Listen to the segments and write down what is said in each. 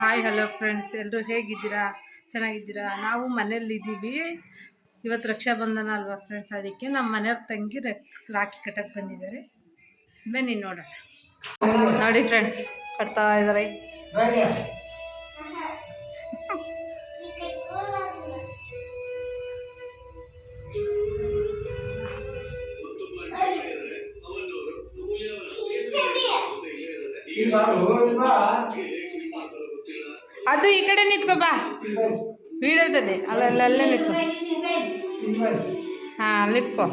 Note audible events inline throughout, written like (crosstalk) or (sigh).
Hi hello friends ಎಲ್ಲರೂ ಹೇಗಿದ್ದೀರಾ? ಚೆನ್ನಾಗಿದ್ದೀರಾ? ನಾವು ಮನೇಲಿದ್ದೀವಿ ಇವತ್ತು ರಕ್ಷಾಬಂಧನ ಅಲ್ವಾ ಫ್ರೆಂಡ್ಸ್ ಅದಕ್ಕೆ ನಮ್ಮ ಮನೆಯವ್ರ ತಂಗಿ ರಾಖಿ ಕಟ್ಟಕ್ಕೆ ಬಂದಿದ್ದಾರೆ. ಬನ್ನಿ ನೋಡೋಣ. ನೋಡಿ ಫ್ರೆಂಡ್ಸ್ ಕಟ್ತಾ ಇದ್ದಾರೆ. ಅದು ಈ ಕಡೆ ನಿಂತ್ಕೊ ಬಾ. ವಿಡಿಯೋದಲ್ಲಿ ಅಲ್ಲ ಅಲ್ಲೇ ನಿಂತ್ಕೊ. ಹಾಂ, ನಿಂತ್ಕೋ.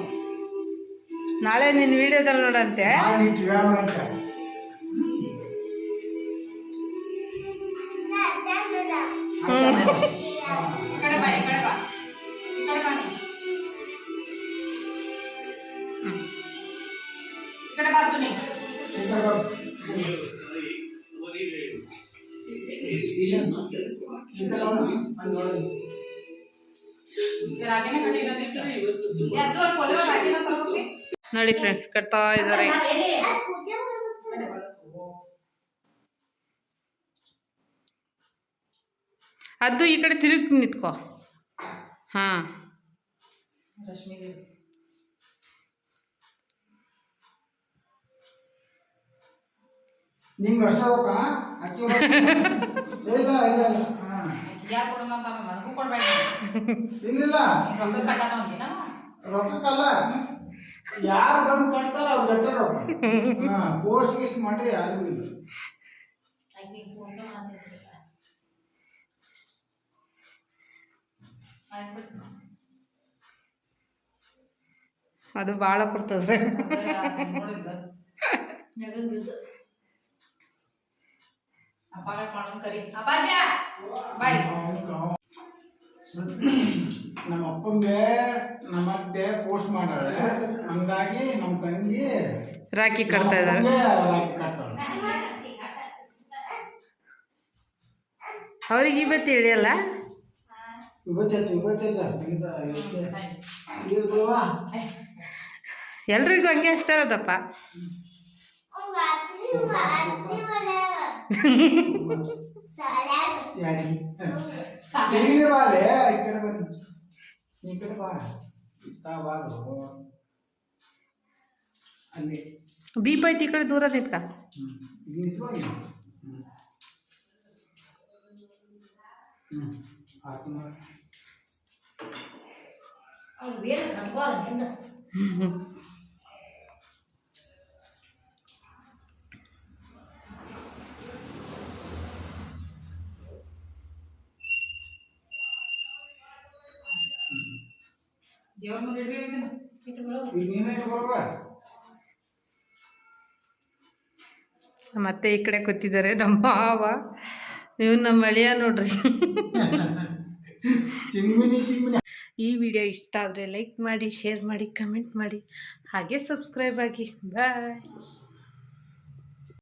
ನಾಳೆ ನಿನ್ನ ವಿಡಿಯೋದಲ್ಲಿ ನೋಡಂತೆ. ನೋಡಿ ಫ್ರೆಂಡ್ಸ್ ಕಟ್ತಾ ಇದ್ದಾರೆ. ಅದು ಈ ಕಡೆ ತಿರುಗಿ ನಿಂತ್ಕೋ. ಹಾಂ. ನಿಂಗೆ ಅಷ್ಟ ಇಲ್ಲ ರೊಕ್ಕಕ್ಕಲ್ಲ ಯಾರು ಬಂದು ಕಟ್ತಾರ ಅವ್ರು ಗಟ್ಟ ರೊಕ್ಕ. ಹಾ ಪೋಸ್ಟ್ ಗಿಸ್ಟ್ ಮಾಡ್ರಿ ಯಾರಿಗೂ ಇಲ್ಲ. ಅದು ಭಾಳ ಕೊಡ್ತದ್ರಿ. ನಮ್ಮ ಅಪ್ಪಂಗೆ ನಮ್ಮ ಅತ್ತೆ ಪೋಸ್ಟ್ ಮಾಡಾಳೆ ಹಂಗಾಗಿ ನಮ್ಮ ತಂಗಿ ರಾಖಿ ಕಟ್ತಾ ಇದ್ದಾರೆ. ಅಪ್ಪಂಗೆ ರಾಖಿ ಕಟ್ತಾಳೆ ಅವ್ರಿಗೆ ಇವತ್ತು ಹೇಳಿಯಲ್ಲ? ಇವತ್ತು ಇರ್ಬಲ್ವಾ? ಎಲ್ರಿಗೂ ಹಂಗೆ ಹಚ್ತಾ ಇರೋದಪ್ಪ. ಯಾರಿಗೆ ಇಲ್ಲಿ ಬಾಲೆ ಈ ಕಡೆ ಬನ್ನಿ ಈ ಕಡೆ ಬಾ ಇತ್ತ ಬಾರು ಅಲ್ಲಿ ದೀಪ ಐತಿ ಈ ಕಡೆ ದೂರ ನಿಂತ್ಕ ಹ್ಮ್ ಇಲ್ಲಿ ನಿಂತ್ಕೊ ಇಲ್ಲಿ. ಮತ್ತೆ ಈ ಕಡೆ ಕೂತಿದ್ದಾರೆ ನಮ್ಮ ಭಾವ ನೀವು ನಮ್ಮ ಅಳಿಯ ನೋಡ್ರಿ. (laughs) ಈ ವಿಡಿಯೋ ಇಷ್ಟ ಆದರೆ ಲೈಕ್ ಮಾಡಿ ಶೇರ್ ಮಾಡಿ ಕಮೆಂಟ್ ಮಾಡಿ ಹಾಗೆ ಸಬ್ಸ್ಕ್ರೈಬ್ ಆಗಿ. ಬಾಯ್.